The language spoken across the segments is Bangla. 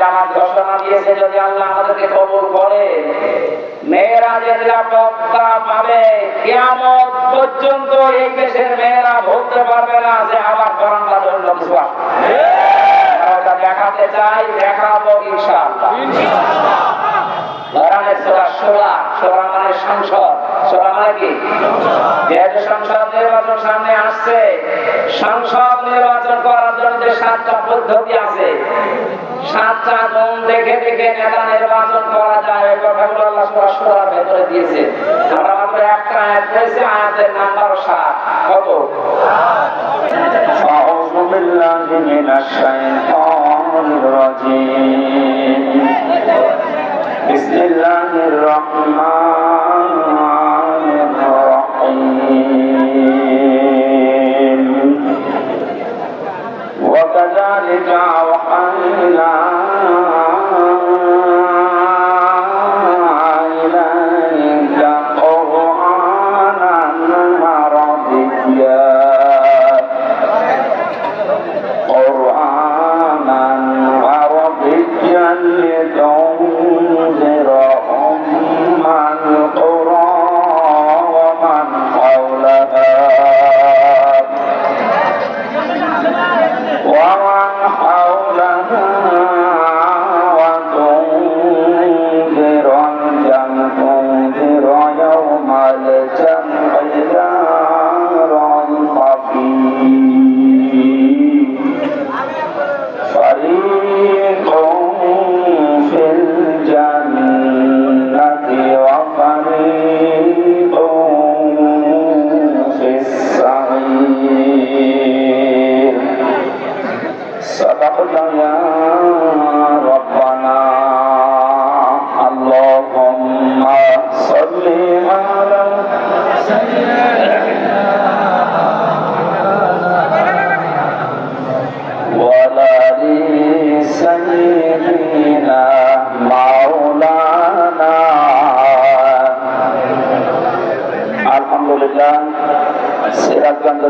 জামাত ঘোষণা দিয়েছে যদি আল্লাহ আমাদেরকে কবুল করে। মেয়েরা নিরাপত্তা পাবে, কিয়ামত পর্যন্ত এই দেশের মেয়েরা ভুলতে পারবে না যে আবার কোরআনটা ধরল বিশ্বাস দেখাতে চাই, দেখাবো ইনশাআল্লাহ। কোরআনের সূরা শোরা শোরা মানে মানে নির্বাচন সামনে আসছে, সংসদ নির্বাচন করার জন্য সাতটা পদ্ধতি আছে সাতটা গুণ দেখে দেখে নেতা নির্বাচন করা যায় এই কথাগুলো আল্লাহ সূরা শোরার ভেতরে দিয়েছে আমরা মাত্র একটা আয়াত পড়েছি আয়াতের নাম্বার সাত কত أعوذ بالله من الشيطان الرجيم بسم الله الرحمن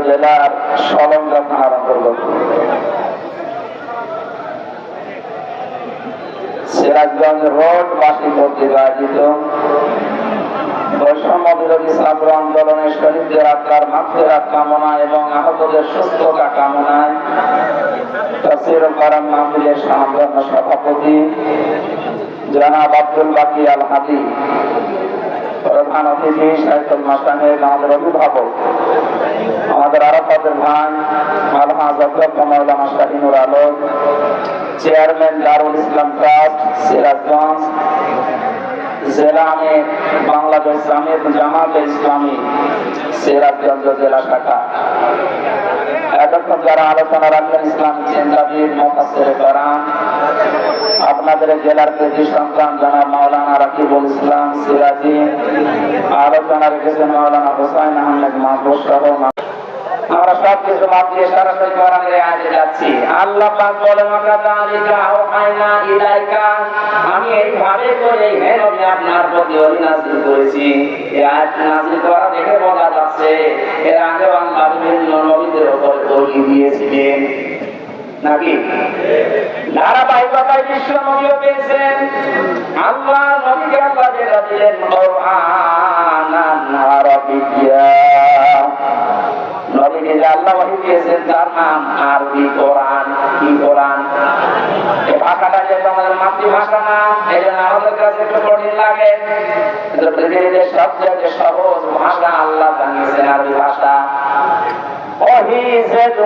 জেলার সলঙ্গা থানার অন্তর্গত সিরাজগঞ্জ রোড বাসী কর্তৃক আয়োজিত। আন্দোলনের শহীদদের কামনা এবং আহতদের সুস্থতা কামনায় তফসির কারাম মাহফিলের সাধারণ সভাপতি জনাব আব্দুল বাকি আল হাদি। প্রধান অতিথি সাইফুল মাসানের আমাদের অভিভাবক আমাদের আরাফাতের ভাই আলহাজ অধ্যক্ষ মৌলানা শাহিনুর আলম চেয়ারম্যান দারুল ইসলাম ট্রাস্ট, সিরাজগঞ্জ, জেলা আমি বাংলাদেশ জামিয়াত জামাত ইসলামী, সিরাজগঞ্জ জেলা শাখা। এতক্ষণ যারা আলোচনা রাখলেন ইসলাম চিন্তাবিদ মোফাসের করান আপনাদের জেলার কৃষি সন্তান মাওলানা রাকিবুল ইসলাম সিরাজি। আলোচনা রেখেছেন মাওলানা হোসাইন আহমেদ মাহবুব আমরা সব কিছু যাচ্ছি। আল্লাহ পাক ইলাইকা। আমি এইভাবে করে হে নবী আপনার প্রতি ওহী নাযিল করেছি। এই আয়াত নাযিল করা দেখে যাচ্ছে, এর আগে আল্লাহ বিভিন্ন নবীদের উপর ওহী দিয়েছিলেন। নাকি? ধারাবাহিকতায় বিশ্ব নবীও পেয়েছেন আল্লাহ নবীকে আল্লাহ যেটা দিলেন নবীকে যে আল্লাহ ওহী দিয়েছেন, তার নাম আরবি কোরআন। কি কোরআন? ভাষাটা যেহেতু আমাদের মাতৃভাষা না, এই জন্য আমাদের কাছে একটু কঠিন লাগে। কিন্তু পৃথিবীতে সবচেয়ে সহজ ভাষা আল্লাহ জানিয়েছেন আরবি ভাষা ওহি যেহেতু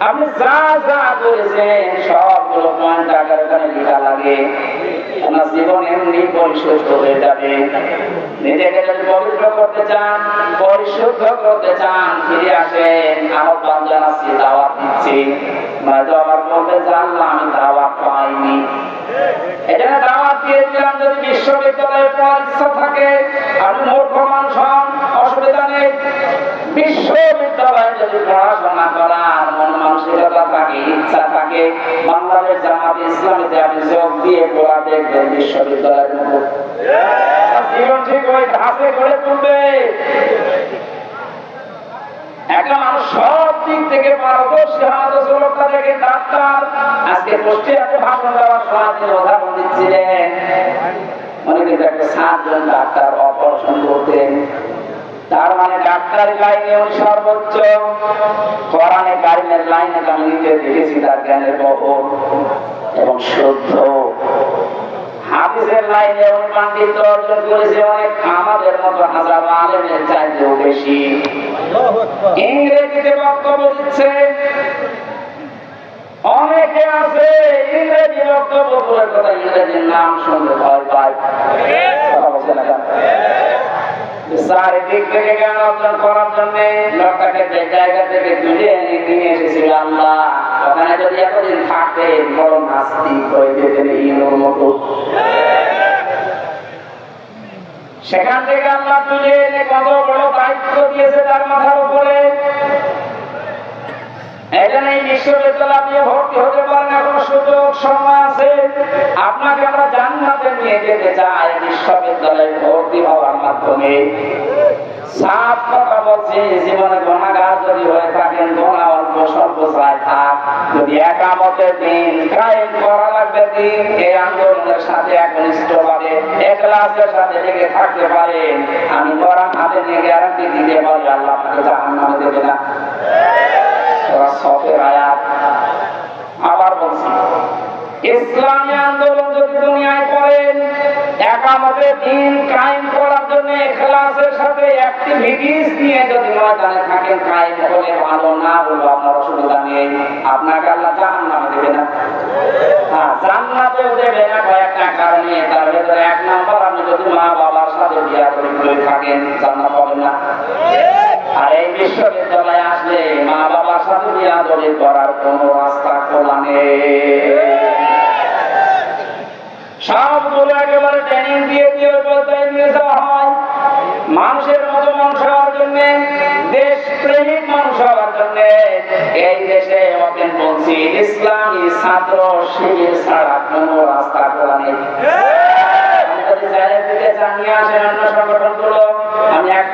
আপনি যা যা করেছেন সবগুলো পয়েন্ট আকার ওখানে লেখা লাগে। আপনার জীবন এমনি পরিশুদ্ধ হয়ে যাবে। নিজেকে যদি পবিত্র করতে চান, পরিশুদ্ধ করতে চান, ফিরে আসেন। আহ্বান জানাচ্ছি, দাওয়াত দিচ্ছি। নয়তো আবার বলতে জানলাম আমি দাওয়াত পাইনি। এখানে দাওয়াত দিয়েছিলাম যদি বিশ্ববিদ্যালয়ে পড়ার ইচ্ছা থাকে আপনি মূর্খ মানুষ হন অসুবিধা নেই বিশ্ববিদ্যালয়ে যদি পড়াশোনা করার মন মানসিকতা থাকে ইচ্ছা থাকে বাংলাদেশ জামাত ইসলামীতে আপনি যোগ দিয়ে পড়া দেখবেন বিশ্ববিদ্যালয়ের মতো। জীবন ঠিক ওই ধাপে গড়ে তুলবে। একটা মানুষ সব দিক থেকে পারদর্শী হাদস লোকটা থেকে ডাক্তার। আজকে পোস্টে এত ভাষণ দেওয়ার সময় তিনি উদাহরণ দিচ্ছিলেন। কিন্তু একটা সাতজন ডাক্তার অপারেশন করতেন। তার মানে ডাক্তারি লাইনে উনি সর্বোচ্চ। কোরআনে কারিমের লাইনে আমি নিজে দেখেছি তার জ্ঞানের বহর এবং শুদ্ধ। হাফিজের লাইনে অর্জন করেছে অনেক আমাদের মতো হাজার আলেমের চাইতেও বেশি। ইংরেজিতে বক্তব্য দিচ্ছে, অনেকে আছে ইংরেজি বক্তব্য বলে কথা ইংরেজির নাম শুনতে ভয় পায়। কথা বলছে না? থেকে সেখান থেকে আল্লাহ তুলে এনে কত বড় দায়িত্ব দিয়েছে তার মাথার উপরে। এখানে বিশ্ববিদ্যালয় আপনি ভর্তি সাথে থাকতে পারেন। আমি গ্যারান্টি দিতে পারি আল্লাহ দেবে না। আবার বলছি, ইসলামী আন্দোলন যদি দুনিয়ায় করেন একামতে দিন কায়েম করার জন্য এখলাসের সাথে অ্যাক্টিভিটিস নিয়ে যদি ময়দানে থাকেন, কায়েম হলে ভালো না হলো, আপনার অসুবিধা নেই। আপনাকে আল্লাহ জাহান্নামে দেবে না। হ্যাঁ জান্নাতেও দেবে না কয়েকটা কারণে। তার ভেতরে এক নাম্বার, আপনি যদি মা বাবার সাথে বিয়া করে থাকেন, জান্নাত পাবেন না। আর এই বিশ্ববিদ্যালয়ে আসলে মা বাবার সাথে বিয়াদবি করার কোন রাস্তা খোলা নেই। সবগুলো একেবারে ট্রেনিং দিয়ে দিয়ে পর্যায়ে নিয়ে যাওয়া হয়। মানুষের মতো মানুষ হওয়ার জন্য দেশ প্রেমিক মানুষ হওয়ার জন্য এই দেশে বলছি ইসলামী ছাত্র শিবির ছাড়া কোনো রাস্তা খোলা নেই। দিতে জানিয়ে আসেন অন্য সংগঠনগুলো। আমি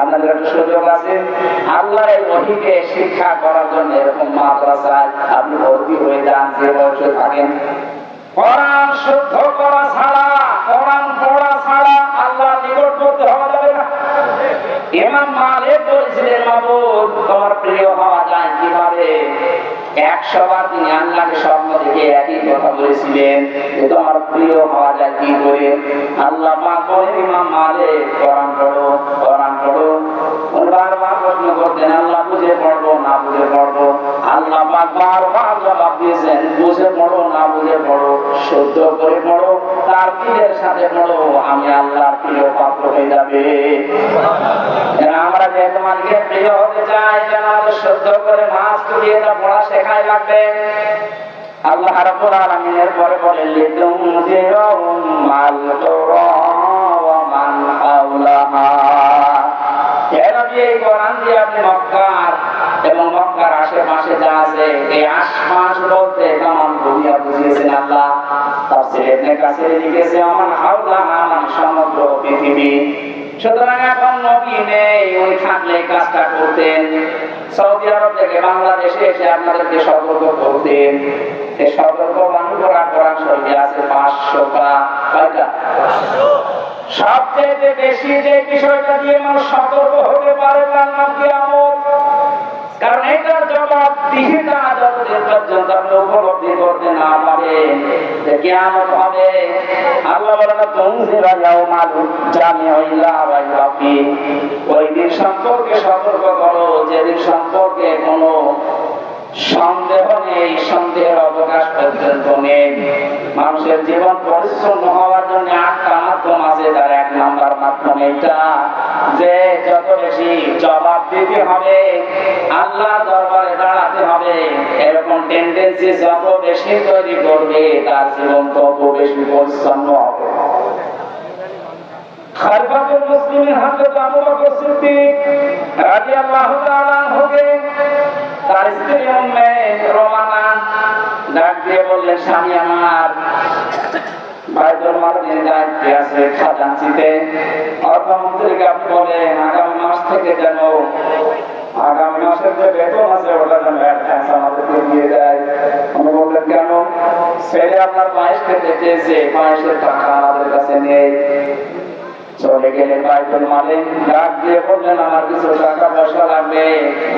আপনাদের একটা সুযোগ আছে। আল্লাহর এই শিক্ষা করার জন্য এরকম মাদ্রাসায় আপনি ভর্তি হয়ে যান, যে বয়সে থাকেন। কোরআন শুদ্ধ করা ছাড়া, কোরআন পড়া ছাড়া আল্লাহ নিকট করতে হওয়া যাবে না। ইমাম মালিক বলছিলেন, মাবুদ, তোমার প্রিয় হওয়া যায় কীভাবে? তিনি আল্লাহকে স্বপ্ন দেখে একই কথা বলেছিলেন যে তোমার প্রিয় হওয়া যায় কি করে? আল্লাহ আল্লাহ বুঝে না বুঝে করে তার সাথে আমি আমরা যেহেতু মালিকের প্রিয় হতে চাই সহ্য করে মাছ তুলিয়ে তা পড়া শেখায় লাগবে। আল্লাহ রাব্বুল আলামিনের পরে লিতুম মাল তুরা ওয়া মান হাওলাহা। মক্কার এবং আশেপাশে যা আছে আশপাশ আল্লাহ। মানে সমগ্র পৃথিবী। সুতরাং এখন নবী নেই, উনি থাকলে কাজটা করতেন। সৌদি আরব থেকে বাংলাদেশে এসে আপনাদেরকে সতর্ক করতেন। সতর্ক আছে, পাঁচশো সবচেয়ে বেশি যে বিষয়টা দিয়ে মানুষ সতর্ক হতে পারে তার নাম কিয়ামত, কারণ এটার জবাব পর্যন্ত আপনি উপলব্ধি করতে না পারে কিয়ামত হবে। আল্লাহ বলেন তুনজিরা ইয়াউমাল জামিউ ইলা রাইবা ফি ওই দিন সম্পর্কে সতর্ক করো, যেদিন সম্পর্কে কোনো সন্দেহ নেই, সন্দেহের অবকাশ পর্যন্ত নেই। মানুষের জীবন পরিচ্ছন্ন হওয়ার জন্য আটটা মাধ্যম আছে, তার এক নাম্বার মাধ্যম এটা। যে যত বেশি জবাব দিতে হবে আল্লাহ দরবারে দাঁড়াতে হবে, এরকম টেন্ডেন্সি যত বেশি তৈরি করবে, তার জীবন তত বেশি পরিচ্ছন্ন হবে। খলিফাতুল মুসলিমিন হযরত আবু বকর সিদ্দিক রাদিয়াল্লাহু তাআলা আনহুকে তার স্ত্রী উম্মে রোমানা ডাক দিয়ে বললেন স্বামী আমার আগামী মাস থেকে যেন, আগামী মাসের যে বেতন আছে, ওটা দিয়ে আমি বললেন, কেন? ছেলে আপনার পায়েস খেতে চেয়েছে পায়েসের টাকা আমাদের কাছে নেই। চলে গেলেন বাইতুল মালিক ডাক দিয়ে বললেন, আমার কিছু টাকা পয়সা লাগবে।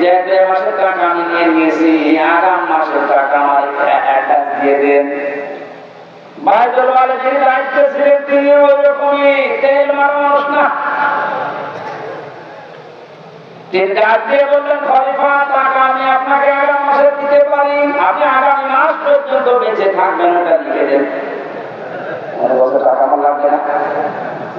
যে যে মাসের টাকা আমি নিয়ে নিয়েছি, আগাম মাসের টাকা আমার অ্যাডভান্স দিয়ে দেন। বাইতুল মালিকের দায়িত্ব ছিলেন, তিনি ওই তেল মারা মানুষ না। তিনি ডাক দিয়ে বললেন, খলিফা, টাকা আমি আপনাকে আগাম মাসে দিতে পারি। আপনি আগামী মাস পর্যন্ত বেঁচে থাকবেন, ওটা লিখে দেন। টাকা আমার লাগবে না।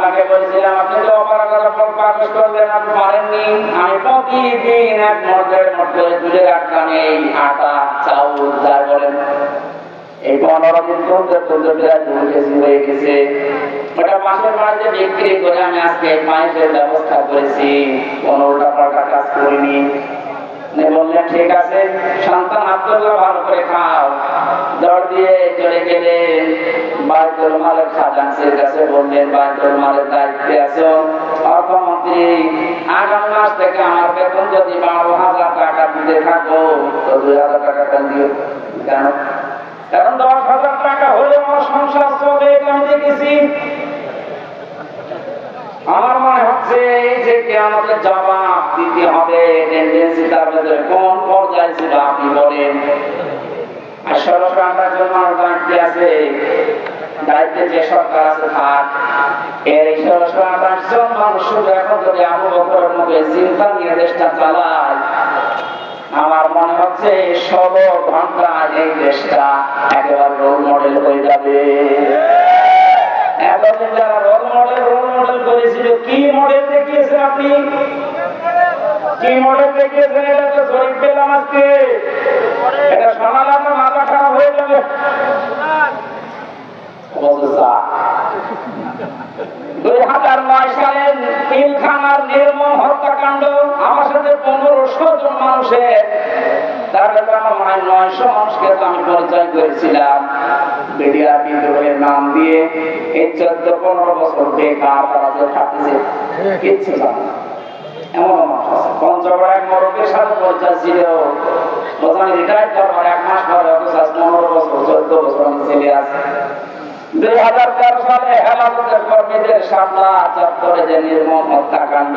আপনাকে বলেছিলাম, আপনি তো অপারগতা প্রকাশ করলেন, আপনি পারেননি আমি প্রতিদিন এক দেড় মোট করে তুলে এই আটা, চাউল, যা বলেন। এই পনেরো দিন চলতে চলতে প্রায় দু কেজি হয়ে গেছে। ওটা মাসের বাড়িতে বিক্রি করে আমি আজকে পায়েসের ব্যবস্থা করেছি। পনেরোটা টাকা কাজ করিনি। বললেন ঠিক আছে, সন্তান আব্দুল্লাহ ভালো করে খাও। দর দিয়ে চলে গেলেন বাইতুল মালের খাজান্সির কাছে। বললেন, বাইতুল মালের দায়িত্বে আছো? অর্থমন্ত্রী, আগামী মাস থেকে আমার বেতন যদি বারো হাজার টাকা দিতে থাকো, তো দুই হাজার টাকা কম দিও? কেন? কারণ দশ হাজার টাকা হলে আমার সংসার চলে আমি দেখেছি। আমার মনে হচ্ছে এই যে কে আমাদের জবাব দিতে হবে টেন্ডেন্সি তার ভেতরে কোন পর্যায়ে ছিল আপনি বলেন। আর ষোলোশো আঠাশ জন মানুষ দায়িত্বে আছে। দায়িত্বে যে সরকার আছে থাক এর এই ষোলোশো আঠাশ জন মানুষ এখন যদি আবু বকরের মুখে চিন্তা নিয়ে দেশটা চালায়, আমার মনে হচ্ছে ষোলো ঘণ্টা এই দেশটা একেবারে রোল মডেল হয়ে যাবে। এতদিন যারা করেছিল কি মডেল দেখিয়েছেন আপনি? কি মডেল দেখিয়েছেন? এটা তো শরীর পেলাম আজকে। এটা আপনার মাথা খারাপ হয়ে যাবে। আমার সাথে জন মানুষের। আমার হয় নয়শো মানুষকে আমি পরিচয় করেছিলাম। মিডিয়া বিদ্রোহের নাম দিয়ে এই চোদ্দ পনেরো বছর বেকার তারা যে কিচ্ছু জানে ছিল। পনেরো বছর, চোদ্দ বছর ছেলে আছে। দুই হাজার তেরো সালে কর্মীদের নির্মম হত্যাকাণ্ড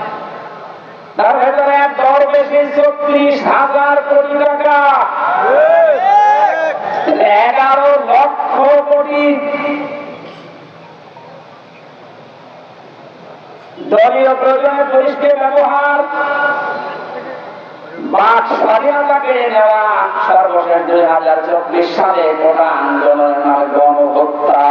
তার ভেতরে চব্বিশ হাজার কোটি টাকা। এগারো লক্ষ কোটি। দলীয় প্রয়োজনে পুলিশকে ব্যবহার। নেওয়া সর্বশেষ দুই হাজার চব্বিশ সালে আন্দোলনের নামে গণহত্যা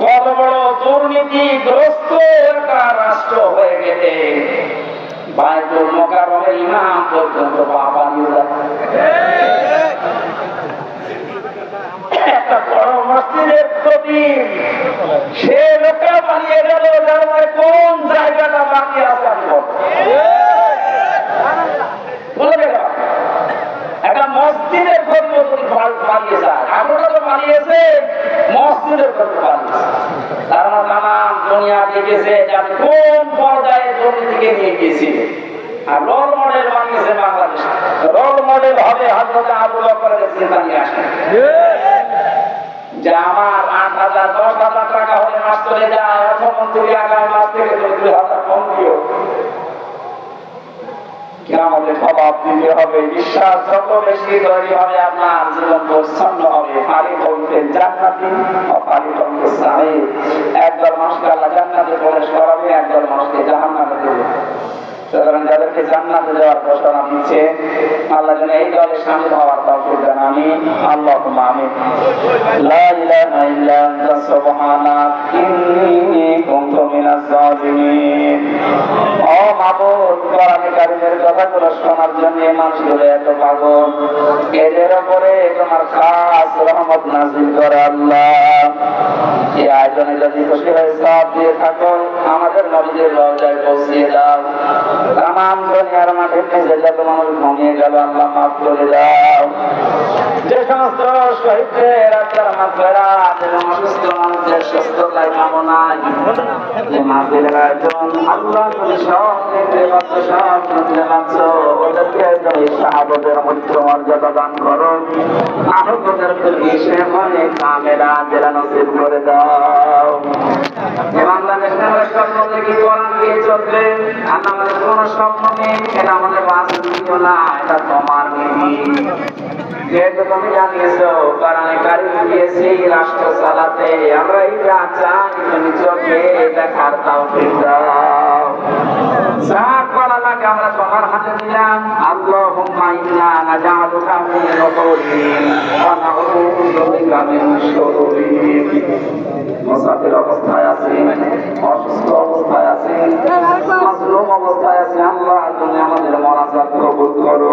কত বড় দুর্নীতিগ্রস্ত একটা রাষ্ট্র হয়ে গেলে বাইতুল ইমাম পর্যন্ত বাবা নিয়ে বড় সে বানিয়ে মানে কোন জায়গাটা বাকি আছে বলে গেল মসজিদের বানিয়ে যায় আপনারা তো বানিয়েছে, মসজিদের কর্ম বানিয়েছে। তার মানে দুনিয়া দেখেছে যে আপনি কোন পর্যায়ে দুর্নীতিকে নিয়ে গিয়েছিলেন আর রোল মডেল বানিয়েছে বাংলাদেশ। রোল মডেল হবে চিন্তা নিয়ে আমার আট হাজার, দশ হাজার টাকা হলে মাস চলে যায়, অর্থমন্ত্রী আগামী মাস থেকে দুই হাজার কম দিও আল্লাহ জান্নাতে প্রবেশ করাবে, একদল মানুষকে যাদেরকে জান্নাতে যাওয়ার ঘোষণা দিচ্ছে, আল্লাহ যেন এই দলে সামিল হওয়ার তৌফিক দেন। আমি আল্লাহ আমিন। লা ইলাহা ইল্লা আনতা, সুবহানাক কোরআনে কথাগুলো শোনার জন্য মানুষগুলো এত পাগল। এদের উপরে তোমার খাস রহমত নাজিল করে আল্লাহ। এই আয়োজনে যদি খুশি হয়ে সব দিয়ে থাকো, আমাদের নবীদের রওজায় পৌঁছিয়ে দাও। তামাম দুনিয়ার মাঠে নিজে যত মানুষ ঘুমিয়ে গেল, আল্লাহ মাফ করে দাও। যে সমস্ত শহীদদের আত্মার মাফেরাত এবং অসুস্থ মানুষদের সুস্থতায় কামনায় যে মাহফিলের আয়োজন, আল্লাহ তুমি সব দেখতে পাচ্ছ সব শুনতে পাচ্ছ ওদেরকে তুমি সাহাবদের মৃত্যু মর্যাদা দান করো। আহতদেরকে বিষে মনে কামেরা জেলা নসিব করে দাও। বাংলাদেশ স্বপ্ন থেকে আমাদের কোনো স্বপ্ন নেই, এটা আমাদের বাস্তব না, এটা তোমার নিধি তুমি জানিয়েছো কোরআনে কারিম দিয়েছি রাষ্ট্র চালাতে আমরা যা চাই, তুমি চোখে দেখার করা লাগে আমরা আল্লাহুম্মা ইন্না নাজআলুকা মিন শুরুরিহিম মুসাফির অবস্থায় আছি, অসুস্থ অবস্থায় আছি অবস্থায় আছি। আল্লাহ তুমি আমাদের মোনাজাত কবুল করো।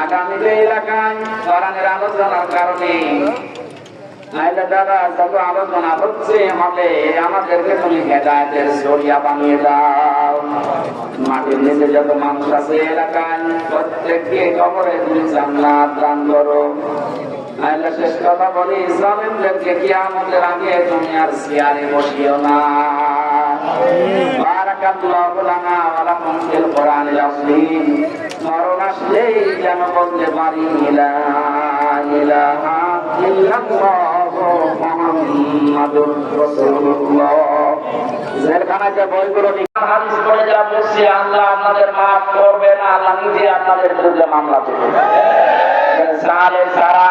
আগামী যে এলাকায় কোরআনের আলোচনার কারণে দাদা, যত হচ্ছে আমাদেরকে তুমি হেদায়তের মাটির নিচে যত মানুষ আছে এলাকায়, প্রত্যেককে কবরে তুমি দান শেষ কথা বলি, জালেমদেরকে কিয়ামতের আগে তুমি আর সিয়ারে বসিও না। বারাকাতুল্লাহু লানা ওয়া লাকুম ফিল কোরআনিল আযীম। মরণ আসলেই যেন বলতে পারি, লা ইলাহা ইল্লাল্লাহু মুহাম্মাদুর রাসূলুল্লাহ। জেলখানায় যে বইগুলো হাদিস পড়ে যা বলছি, আল্লাহ আপনাদের মাফ করবে না, আল্লাহ নিজে আপনাদের বিরুদ্ধে মামলা দেবে। যারা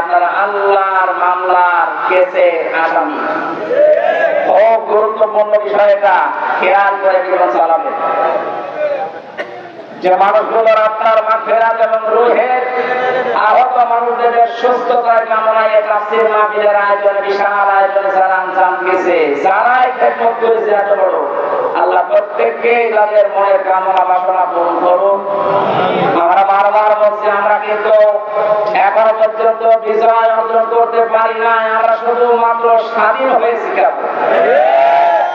আপনারা আল্লাহর মামলার কেসে আসামি। খুব গুরুত্বপূর্ণ বিষয় এটা, খেয়াল করে যে মানুষগুলোর আপনার মাফেরাত এবং রুহের আহত মানুষদের সুস্থতার কামনায় এই তাফসীর মাহফিলের আয়োজন, বিশাল আয়োজনে যারা আঞ্জাম দিয়েছে, যারাই খেদমত করেছে এত বড়, আল্লাহ প্রত্যেককে তাদের মনের কামনা বাসনা পূরণ করুন আমরা বারবার বলছি, আমরা কিন্তু এখনও পর্যন্ত বিজয় অর্জন করতে পারি না আমরা শুধুমাত্র স্বাধীন হয়েছি কেবল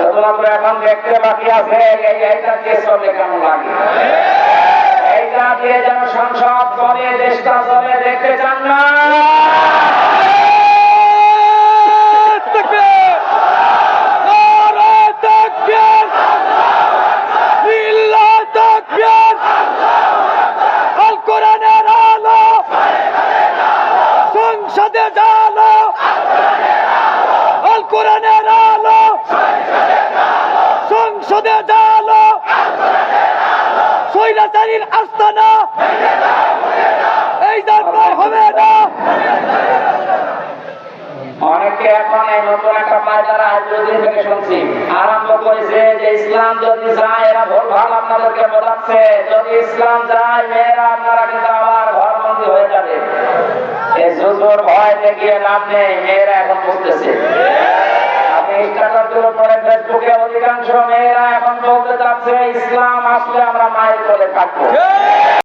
শুধুমাত্র এখন দেখতে বাকি আছে এই এইটা চলে কেমন লাগে? এইটা দিয়ে যেন সংসদ চলে, দেশটা চলে, দেখতে চান না? সংসদে জালো আল কোরআনের আলো সংসদে জালো সৈরাচারীর আস্তানা। এই জানবার হবে না। অনেকে এখন এই নতুন একটা পায়দারা দুদিন থেকে শুনছি। আরম্ভ করেছে যে ইসলাম যদি যায়, এরা ভুল ভালো আপনাদেরকে বোঝাচ্ছে। যদি ইসলাম যায়, মেয়েরা আপনারা কিন্তু আবার ঘরবন্দি হয়ে যাবে। এই জুজুর ভয় দেখিয়ে লাভ নেই, মেয়েরা এখন বুঝতেছে। আপনি টাকার জন্য পরে ফেসবুকে অধিকাংশ মেয়েরা এখন বলতে চাচ্ছে, ইসলাম আসলে আমরা মায়ের কোলে থাকব।